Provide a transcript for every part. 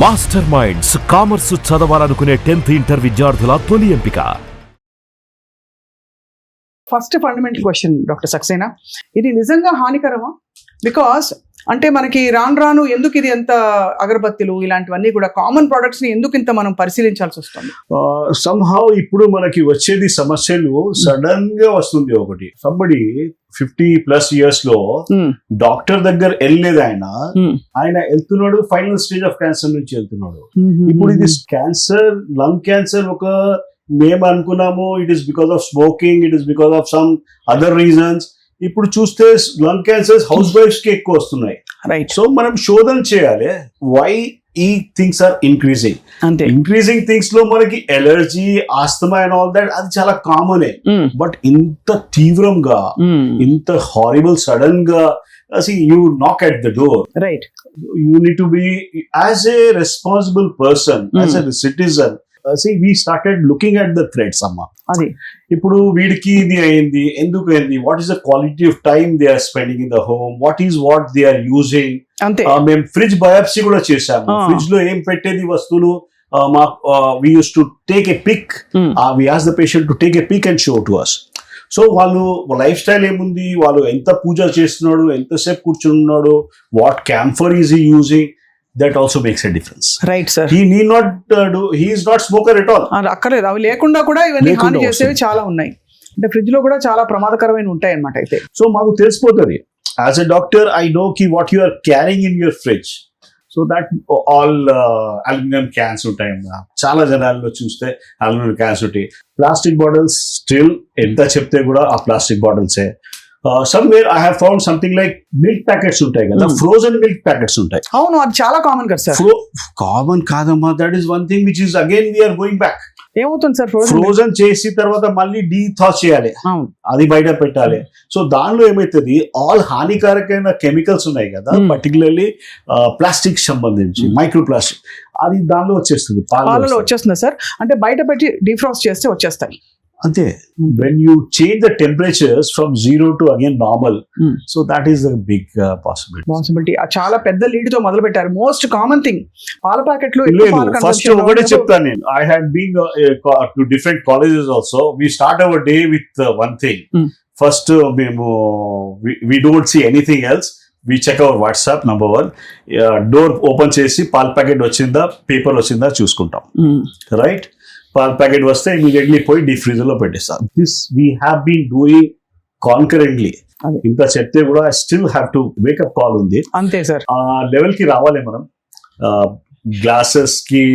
Master minds commerce చదవాలనుకునే tenth inter విద్యార్థుల తొలి ఎంపిక. First fundamental question doctor Saxena? ఇది నిజంగా హానికరమా? బికాస్ అంటే మనకి రాను రాను ఎందుకు ఇది ఎంత అగరబత్తులు ఇలాంటివన్నీ కూడా కామన్ ప్రొడక్ట్స్ని ఎందుకు ఇంత మనం పరిశీలించాల్సి వస్తుంది? సంహౌ ఇప్పుడు మనకి వచ్చేది సమస్యలు సడన్గా వస్తుంది ఒకటి. సంబడి ఫిఫ్టీ ప్లస్ ఇయర్స్లో డాక్టర్ దగ్గర వెళ్ళలేదు ఆయన. ఆయన వెళ్తున్నాడు ఫైనల్ స్టేజ్ ఆఫ్ క్యాన్సర్ నుంచి వెళ్తున్నాడు. ఇప్పుడు ఇది క్యాన్సర్ లంగ్ క్యాన్సర్ ఒక మేము అనుకున్నాము it is because of smoking it is because of some other reasons ఇప్పుడు చూస్తే లంగ్ క్యాన్సర్స్ హౌస్ వైఫ్స్కి ఎక్కువ వస్తున్నాయి. రైట్ సో మనం శోధన చేయాలి వై ఈ థింగ్స్ ఆర్ ఇంక్రీజింగ్ అంతే. ఇంక్రీజింగ్ థింగ్స్లో మనకి allergy asthma and all that అది చాలా కామనే బట్ ఇంత తీవ్రంగా ఇంత హారిబుల్ సడన్గా you knock at the door right you need to be as a responsible person as a citizen see we started looking at the threats అమ్మా అది. ఇప్పుడు వీడికి ఇది అయింది ఎందుకు అయింది? What is the quality of time they are spending in the home what is what they are using మేము fridge biopsy కూడా Ah. ఫ్రిడ్జ్లో ఏం పెట్టేది వస్తువులు? Uh, మా we use to take a pick. We the patient to take a pick and show to us so వాళ్ళు life style ఏముంది? వాళ్ళు ఎంత పూజ చేస్తున్నాడు? ఎంతసేపు కూర్చున్నాడు? What camphor is he using that also makes a difference right sir he need not do he is not smoker at all అక్కర్లేదు. అవి లేకుండా కూడా ఇవన్నీ హాని చేసేవి. చాలా ఉన్నాయి. అంటే ఫ్రిడ్జ్లో కూడా చాలా ప్రమాదకరమైన ఉంటాయి అన్నమాట అయితే. సో మాకు తెలిసిపోతుంది. As a doctor I know కి what you are carrying in your fridge so that all aluminium cans ఉంటాయి. చాలా జనాల్లో చూస్తే అల్యూమినియం క్యాన్స్ ఉంటాయి. ప్లాస్టిక్ బాటిల్స్ స్టిల్ ఎంత చెప్తే కూడా ఆ plastic బాటిల్సే somewhere I have found something like milk packets ఉంటాయి కదా Hmm. ఫ్రోజన్ మిల్క్ ప్యాకెట్స్ ఉంటాయి. అవును అది చాలా కామన్ కదా సార్. కామన్ కాదమ్మా that is one thing which is again we are going back ఏమవుతుంది సార్ ఫ్రోజన్ చేసి తర్వాత మళ్ళీ డీథాస్ చేయాలి. అవును. అది బయట పెట్టాలి. సో దానిలో ఏమైతుంది? ఆల్ హానికారకమైన కెమికల్స్ ఉన్నాయి కదా Hmm. పర్టికులర్లీ ప్లాస్టిక్ సంబంధించి మైక్రో ప్లాస్టిక్ అది దానిలో వచ్చేస్తుంది పాలలో. వచ్చేస్తుంది సార్? అంటే బయట పెట్టి డిఫ్రాస్ట్ చేస్తే వచ్చేస్తాయి. అంతే. When you change the temperatures from zero to again normal Hmm. So that is the big possibility possibility చాలా పెద్ద లీడ్తో మొదలు పెట్టారు మోస్ట్ కామన్ థింగ్ పాల ప్యాకెట్లు ఫస్ట్ ఒకటే చెప్తాను నేను. I had been to different colleges also we start our day with one thing Hmm. First మేము we don't see anything else we check our WhatsApp number one door open చేసి పాల్ packet వచ్చిందా paper వచ్చిందా చూసుకుంటాం. Right పాల్ packet వస్తే immediately పోయి deep ఫ్రీజర్లో పెట్టేస్తాం this we have been doing concurrently. ఇంత చెప్తే కూడా I still have to wake up call ఉంది. అంతే సార్. ఆ లెవెల్కి రావాలి మనం. గ్లాసెస్కి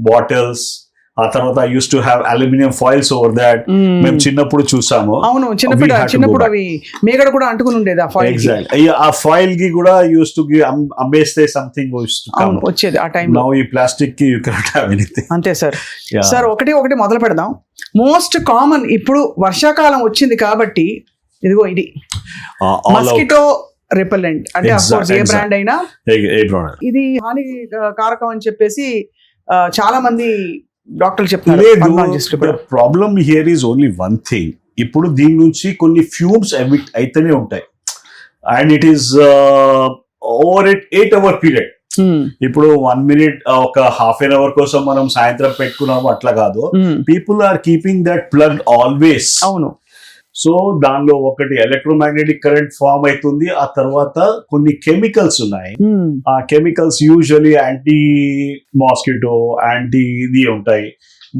బాటిల్స్ ఆ తర్వాత use to have aluminium foils over that మేము చిన్నప్పుడు చూసాము. అవును చిన్నప్పుడు చిన్నప్పుడు. అవి మేగడ కూడా అంటుకుని ఉండేది ఆ ఫాయిల్ ఎగ్జాక్ట్ ఆ ఫాయిల్కి కూడా యూస్ టు అమ్మేస్తే సంథింగ్ వచ్చేది ఆ టైంలో నౌ ఈ ప్లాస్టిక్కి యూ కెనాట్ హ్యావ్ ఎనీథింగ్ అంతే సార్. సార్ ఒకటి ఒకటి మొదలు పెడదాం. మోస్ట్ కామన్ ఇప్పుడు వర్షాకాలం వచ్చింది కాబట్టి ఇదిగో ఇది. మస్కిటో రిపెలెంట్ అంటే ఏ. బ్రాండ్ అయినా ఇది హాని ఆ, కారకం అని చెప్పేసి ఆ, చాలా మంది డాక్టర్లు చెప్తున్నారు. Problem here is only one thing ఇప్పుడు దీని నుంచి కొన్ని ఫ్యూమ్స్ ఎమిట్ అయితేనే ఉంటాయి. And it is over eight eight hour period ఇప్పుడు వన్ మినిట్ ఒక హాఫ్ ఎన్ అవర్ కోసం మనం సాయంత్రం పెట్టుకున్నాము అట్లా కాదు. People are keeping that plug always అవును. సో దానిలో ఒకటి ఎలక్ట్రోమాగ్నెటిక్ కరెంట్ ఫామ్ అవుతుంది. ఆ తర్వాత కొన్ని కెమికల్స్ ఉన్నాయి. Hmm, ఆ chemicals usually anti mosquito anti ఇది ఉంటాయి.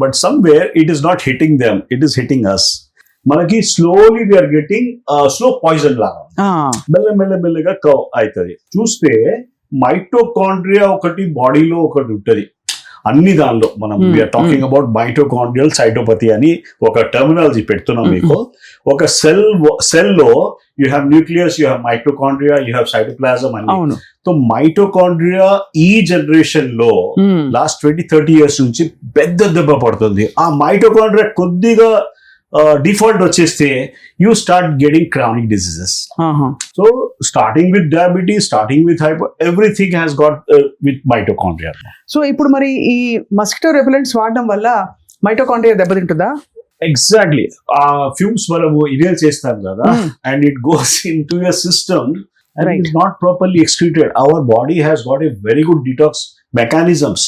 But somewhere it is not hitting them it is hitting us మనకి slowly we're getting slow poison లాగా మెల్ల మెల్ల మెల్లగా కవ్ అవుతుంది. చూస్తే మైటోకాండ్రియా ఒకటి బాడీలో ఒకటి ఉంటది. అన్ని దానిలో మనం we're talking about mitochondrial cytopathy అని ఒక టర్మినాలజీ పెడుతున్నాం మీకు. ఒక సెల్ సెల్లో you have nucleus you have mitochondria you have cytoplasm అని. సో మైటోకాండ్రియా ఈ జనరేషన్లో లాస్ట్ ట్వంటీ థర్టీ ఇయర్స్ నుంచి పెద్ద దెబ్బ పడుతుంది. ఆ మైటోకాండ్రియా కొద్దిగా డిఫాల్ట్ వచ్చేస్తే you start getting chronic diseases. So starting with diabetes starting with hyper everything has got with mitochondria so ఇప్పుడు మరి ఈ మస్కిటో రెపెలెంట్స్ వాడడం వల్ల మైటోకాండ్రియా దెబ్బతింటుందా ఎగ్జాక్ట్లీ ఆ ఫ్యూమ్స్ మనము ఇనేల్ చేస్తాం కదా it goes into your system and Right. it is not properly excreted. Our body has got a very good detox mechanisms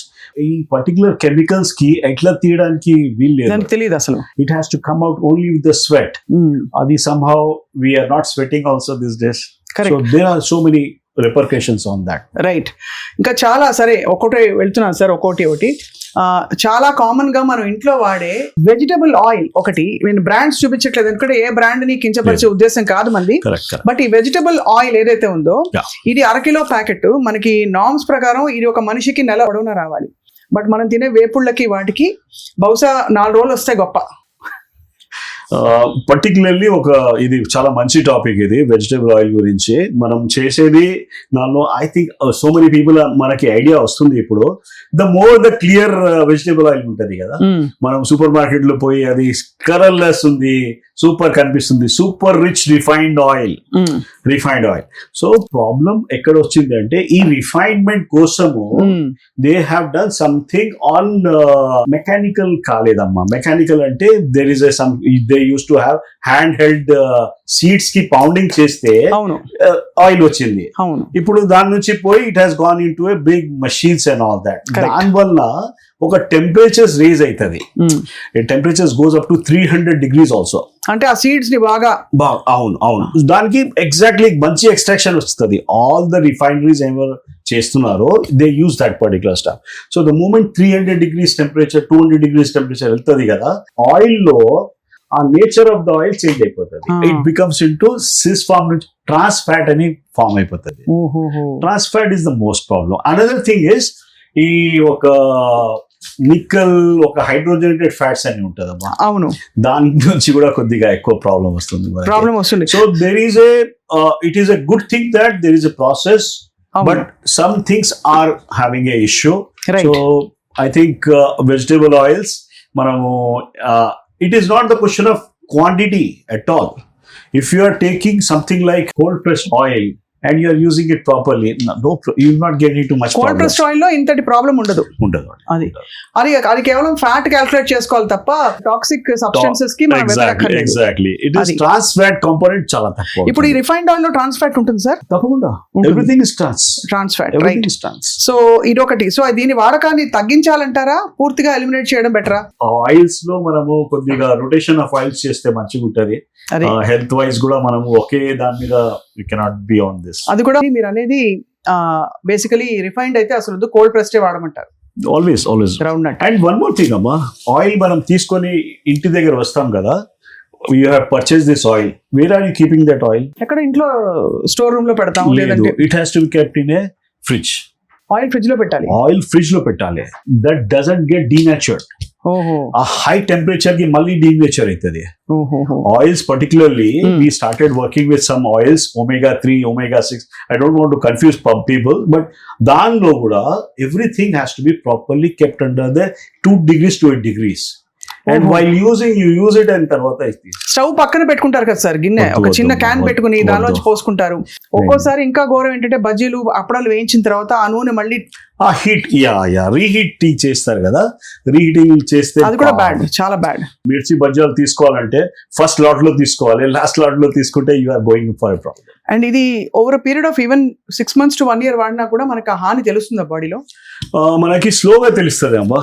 ఈ పర్టికులర్ కెమికల్స్కి ఎట్లా తీయడానికి వీలు తెలియదు అసలు. It has to come out only with the sweat అది somehow we're not sweating also this days correct there are so many repercussions on that right ఇంకా చాలా సరే ఒక్కొక్కటి వెళ్తున్నాను సార్ ఒక్కొక్కటి ఒకటి. చాలా కామన్గా మనం ఇంట్లో వాడే వెజిటబుల్ ఆయిల్ ఒకటి నేను బ్రాండ్స్ చూపించట్లేదు ఎందుకంటే ఏ బ్రాండ్ని కించపరిచే ఉద్దేశం కాదు మంది. బట్ ఈ వెజిటబుల్ ఆయిల్ ఏదైతే ఉందో. ఇది అరకిలో ప్యాకెట్ మనకి నామ్స్ ప్రకారం ఇది ఒక మనిషికి నెల పొడవునా రావాలి. బట్ మనం తినే వేపుళ్ళకి వాటికి బహుశా నాలుగు రోజులు వస్తే గొప్ప. పర్టికులర్లీ ఒక ఇది చాలా మంచి టాపిక్ ఇది వెజిటేబుల్ ఆయిల్ గురించి. మనం చేసేది దానిలో I think so many people మనకి ఐడియా వస్తుంది ఇప్పుడు. The more the clear vegetable oil ఉంటది కదా. మనం సూపర్ మార్కెట్లో పోయి అది కలర్లెస్ ఉంది సూపర్ కనిపిస్తుంది super rich refined oil refined oil so problem ఎక్కడ వచ్చింది అంటే ఈ రిఫైన్మెంట్ కోసము they have done something on mechanical కాలేదమ్మా. Mechanical అంటే there is some they use to have hand held seeds uh, కి పౌండింగ్ చేస్తే ఆయిల్ వచ్చింది. అవును. ఇప్పుడు దాని నుంచి పోయి it has gone in to a big machines and all that. దాని వల్ల ఒక టెంపరేచర్స్ రేజ్ అవుతుంది. Temperatures goes up to three hundred degrees also అంటే ఆ సీడ్స్ని బాగా బా అవును అవును. దానికి ఎగ్జాక్ట్లీ మంచి ఎక్స్ట్రాక్షన్ వస్తుంది. ఆల్ ద రిఫైనరీస్ ఎవరు చేస్తున్నారో they use that particular stuff so the moment three hundred degrees temperature two hundred degrees temperature వెళ్తుంది కదా ఆయిల్లో ఆ nature of the oil change అయిపోతుంది. It becomes in to cis form నుంచి trans fat అని form అయిపోతుంది trans fat is the most problem another thing is ఈ ఒక నిక్కల్ ఒక హైడ్రోజనేటెడ్ ఫ్యాట్స్ అని ఉంటుందమ్మా అవును దాని నుంచి కూడా కొద్దిగా ఎక్కువ ప్రాబ్లం వస్తుంది. ప్రాబ్లం వస్తుంది So there is a uh, it is a good thing that there is a process, అవును. but some things are having a issue. Right. So I think it is not the question of quantity at all. If you are taking something like cold pressed oil and you are using it properly, no, no pro- you will not get into much cold problem. Pressed ఆయిల్లో ఇంతటి problem ఉండదు ఉండదు. అది అది అది కేవలం fat calculate చేసుకోవాలి తప్ప టాక్సిక్ సబ్స్టెన్సెస్కి మనం. It is అది. trans fat component చాలా తక్కువ. ఇప్పుడు ఈ. రిఫైన్డ్ ఆయిల్లో ట్రాన్స్ ఫ్యాట్ ఉంటుంది సార్ తప్పకుండా everything is trans. Trans fat right trans. So ఇదొకటి సో దీని వాడకాన్ని తగ్గించాలంటారా పూర్తిగా ఎలిమినేట్ చేయడం బెటరా ఆయిల్స్లో మనము కొద్దిగా రొటేషన్ ఆఫ్ ఆయిల్స్ చేస్తే మంచిగా ఉంటది హెల్త్ వైజ్ కూడా మనము ఒకే దాని మీద you cannot be on this అది కూడా మీరు అనేది బేసికలీ రిఫైన్డ్ అయితే అసలు cold ప్రెస్టే వాడమంటారు. Always always nut and one more thing అమ్మా ఆయిల్ మనం తీసుకొని ఇంటి దగ్గర వస్తాం కదా you have purchase this oil where are you keeping that oil ఎక్కడ ఇంట్లో స్టోర్ రూమ్లో పెడతాం లేదు లేదంటే it has to be kept in a fridge oil ఫ్రిడ్జ్లో పెట్టాలి. ఆయిల్ ఫ్రిడ్జ్లో పెట్టాలి. దట్ డజంట్ గెట్ డీనేచర్డ్ ఆ హై టెంపరేచర్కి మళ్ళీ డీనేచర్ అవుతుంది Mm. we started working with some oils omega 3 omega 6 i don't want to confuse pub people but దానిలో కూడా everything has to be properly kept under the 2 degrees to 8 degrees and ఓహో. while using you use it and తర్వాత stove పక్కన పెట్టుకుంటారు కదా sir గిన్నె. ఒక చిన్న క్యాన్ పెట్టుకుని. దానిలోంచి పోసుకుంటారు. ఒక్కోసారి ఇంకా ఘోరం ఏంటంటే బజ్జీలు అప్పడాలు వేయించిన తర్వాత ఆ నూనె మళ్ళీ ఆ హీట్ యా యా రీహీటింగ్ చేస్తారు కదా. రీహీటింగ్ చేస్తే అది కూడా బ్యాడ్ చాలా బ్యాడ్ మిర్చి బజ్జాలు తీసుకోవాలంటే ఫస్ట్ లాట్లో తీసుకోవాలి లాస్ట్ లాట్లో తీసుకుంటే you are going for problem and ఇది over period of even six months to one year వాడినా కూడా మనకు హాని తెలుస్తుంది బాడీలో మనకి స్లోగా తెలుస్తుంది అమ్మా.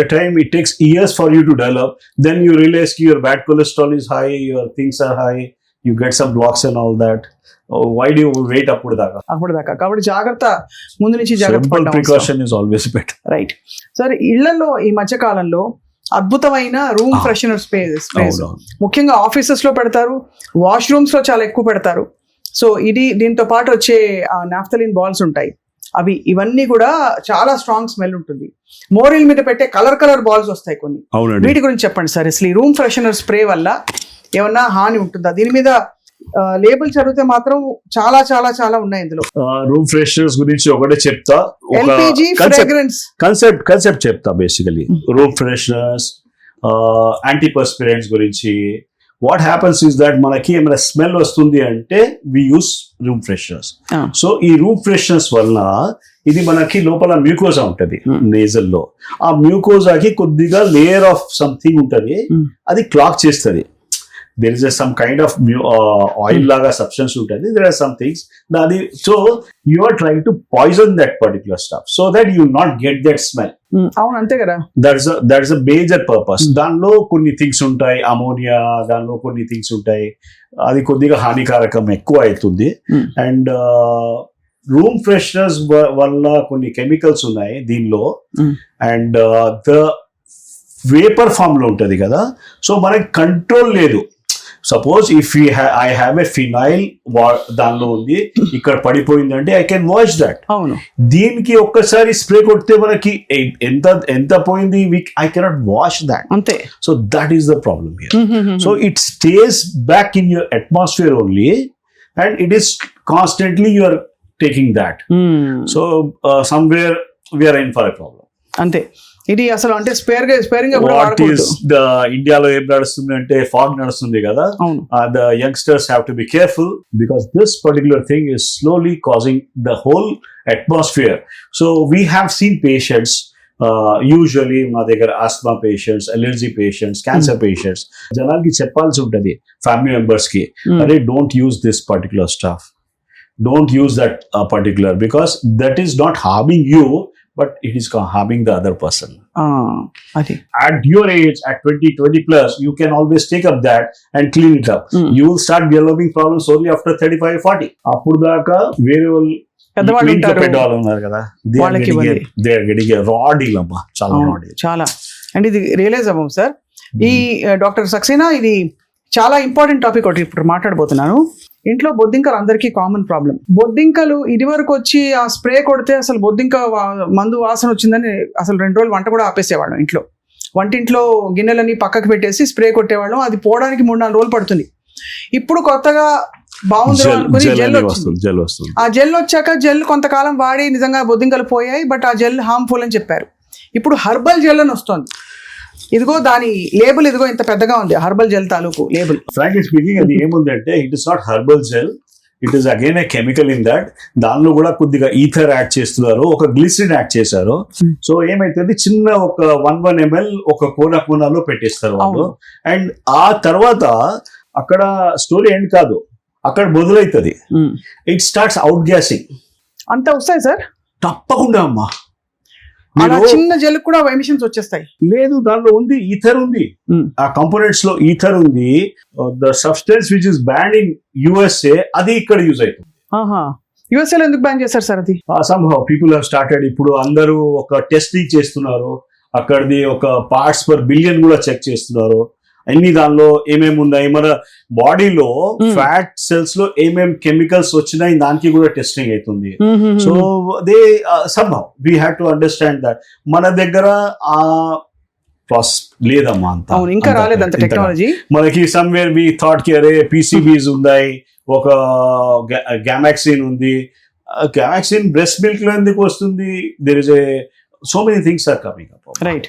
The time it takes years for you to develop then you రియలైజ్కి your bad cholesterol is high your things are high you get some blocks and all that why do wait అప్పుడు దాకా అప్పుడు దాకా కాబట్టి జాగ్రత్త. ముందు నుంచి జాగ్రత్త. Precaution is always better right sir ఇళ్ళలో ఈ మధ్య కాలంలో అద్భుతమైన రూమ్. ఫ్రెషనర్ స్పేస్ ముఖ్యంగా ఆఫీసెస్లో పెడతారు వాష్రూమ్స్లో చాలా ఎక్కువ పెడతారు. సో ఇది దీంతో పాటు వచ్చే నాఫ్తలిన్ బాల్స్ ఉంటాయి. అవి ఇవన్నీ కూడా చాలా స్ట్రాంగ్ స్మెల్ ఉంటుంది. మోరిల్ మీద పెట్టే కలర్ కలర్ బాల్స్ వస్తాయి కొన్ని. వీటి గురించి చెప్పండి సార్. అసలు ఈ రూమ్ ఫ్రెషనర్ స్ప్రే వల్ల ఏమన్నా హాని ఉంటుందా? దీని మీద లేబుల్ చదివితే మాత్రం చాలా చాలా చాలా ఉన్నాయి ఇందులో. రూమ్ ఫ్రెషనర్స్ గురించి ఒకటే చెప్తా. కన్సెప్ట్ కన్సెప్ట్ చెప్తా బేసికలీ రూమ్ ఫ్రెషనర్స్ యాంటీపర్స్పిరెంట్స్ గురించి వాట్ హ్యాపన్స్ ఇస్ దట్ మనకి ఏమైనా స్మెల్ వస్తుంది అంటే we use room fresheners. So ఈ రూమ్ ఫ్రెషనర్స్ వలన ఇది మనకి లోపల మ్యూకోజా ఉంటది Hmm. నేజల్లో ఆ మ్యూకోజాకి కొద్దిగా లేయర్ ఆఫ్ సంథింగ్ ఉంటది. అది క్లాక్ చేస్తుంది there is some kind of oil. లాగా సబ్స్టెన్స్ ఉంటుంది. దెర్ ఆర్ సమ్ థింగ్స్ అది so you are trying to poison that particular stuff so that you not get that smell అవును అంతే కదా. That is that is a major purpose. దానిలో కొన్ని things ఉంటాయి. Ammonia దానిలో కొన్ని థింగ్స్ ఉంటాయి. అది కొద్దిగా హానికారకం ఎక్కువ అవుతుంది. అండ్ రూమ్ ఫ్రెషనర్స్ వల్ల కొన్ని కెమికల్స్ ఉన్నాయి దీనిలో. అండ్ ద వేపర్ ఫామ్లో ఉంటది కదా. సో మనకి కంట్రోల్ లేదు. Suppose if you I have a phenyl దానిలో ఉంది ఇక్కడ పడిపోయిందంటే ఐ కెన్ వాష్ దట్ అవును. దీనికి ఒక్కసారి స్ప్రే కొడితే మనకి ఎంత ఎంత పోయింది? ఐ కెనాట్ వాష్ దాట్ అంతే. So that is the problem here so it stays back in your atmosphere only and it is constantly you are taking that so somewhere we're in for a problem అంతే. ఇది అసలు అంటే స్పేర్గా sparing what is the ఇండియాలో ఏం నడుస్తుంది అంటే fog నడుస్తుంది కదా? The youngsters have to be careful because this particular thing is slowly causing the whole atmosphere so we have seen patients usually మా దగ్గర asthma patients allergy patients cancer patients జనాలకి చెప్పాల్సి ఉంటుంది ఫ్యామిలీ మెంబర్స్కి. ఉమ్, అరే don't use this particular stuff don't use that particular because that is not harming you but it is harming the other person ఆ, అది. At your age at 20 20 plus you can always take up that and clean it up. Mm. you will start developing problems only after 35 40 అప్పుడు దాకా వేరే వాళ్ళు పెద్దవాళ్ళు ఇంట్లో ఉంటారు. పెద్దవాళ్ళు ఉన్నారు కదా. దే ఆర్ వాళ్ళకి గెటింగ్ ఇవ్వండి. They are getting raw deal అమ్మా చాలా అండ్ ఇది రియలైజ్ అవ్వం సార్ ఈ డాక్టర్ సక్సేనా? ఇది చాలా ఇంపార్టెంట్ టాపిక్ ఒకటి ఇప్పుడు మాట్లాడబోతున్నాను. ఇంట్లో బొద్దింకలు అందరికీ కామన్ ప్రాబ్లం. బొద్దింకలు ఇదివరకు వచ్చి ఆ స్ప్రే కొడితే అసలు బొద్దింక మందు వాసన వచ్చిందని అసలు రెండు రోజులు వంట కూడా ఆపేసేవాళ్ళం ఇంట్లో. వంటింట్లో గిన్నెలని పక్కకు పెట్టేసి స్ప్రే కొట్టేవాళ్ళం. అది పోవడానికి మూడు నాలుగు రోజులు పడుతుంది. ఇప్పుడు కొత్తగా బాగుంది అనుకుని జెల్ వచ్చింది. ఆ జెల్ వచ్చాక జెల్ కొంతకాలం వాడి నిజంగా బొద్దింకలు పోయాయి బట్ ఆ జెల్ హార్మ్ఫుల్ అని చెప్పారు. ఇప్పుడు హర్బల్ జెల్ అని వస్తుంది. ఇదిగో దాని లేబుల్ ఇదిగో ఇంత పెద్దగా ఉంది హర్బల్ జెల్ తాలూకు లేబుల్. ఫ్రాంక్లీ స్పీకింగ్ అది ఏముందంటే it is not herbal gel it is again a chemical in that దానిలో కూడా కొద్దిగా ఈథర్ యాడ్ చేస్తున్నారు ఒక గ్లిసరిన్ యాడ్ చేశారు. Hmm. సో ఏమైతుంది? చిన్న ఒక వన్ వన్ ఎంఎల్ ఒక కోన కోనాలో పెట్టేస్తారు వాళ్ళు. అండ్ ఆ తర్వాత అక్కడ స్టోరీ ఎండ్ కాదు అక్కడ మొదలవుతుంది ఇట్ స్టార్ట్స్ అవుట్ గ్యాసింగ్ అంత వస్తాయి సార్? తప్పకుండా అమ్మా. అలా చిన్న జెల్ కూడా ఎమిషన్స్ వచ్చేస్తాయి. లేదు దానిలో ఉంది ఈథర్ ఉంది. ఆ కంపోనెంట్స్లో ఈథర్ ఉంది. The substance which is banned in USA అది ఇక్కడ యూజ్ అవుతుంది. ఆహా. యుఎస్ఏలో ఎందుకు బ్యాన్ చేశారు సార్ అది? సంభవ్ పీపుల్ హావ్ స్టార్టెడ్ ఇప్పుడు అందరూ ఒక టెస్టింగ్ చేస్తున్నారు. అక్కడిది ఒక పార్ట్స్ పర్ బిలియన్ కూడా చెక్ చేస్తున్నారు. అన్ని దానిలో ఏమేమి ఉన్నాయి? మన బాడీలో. ఫ్యాట్ సెల్స్లో ఏమేం కెమికల్స్ వచ్చినాయి? దానికి కూడా టెస్టింగ్ అవుతుంది. So so they సంభవ్ we have to understand that మన దగ్గర ఆ ప్రాస్ లేదమ్మా అంత. ఇంకా రాలేదు అంత. టెక్నాలజీ మనకి సమ్వేర్ వి థాట్కి అరే పీసీబీస్ ఉన్నాయి ఒక గ్యామాక్సిన్ ఉంది. గ్యామాక్సిన్ బ్రెస్ట్ మిల్క్లో ఎందుకు వస్తుంది? There is a so many things are coming up right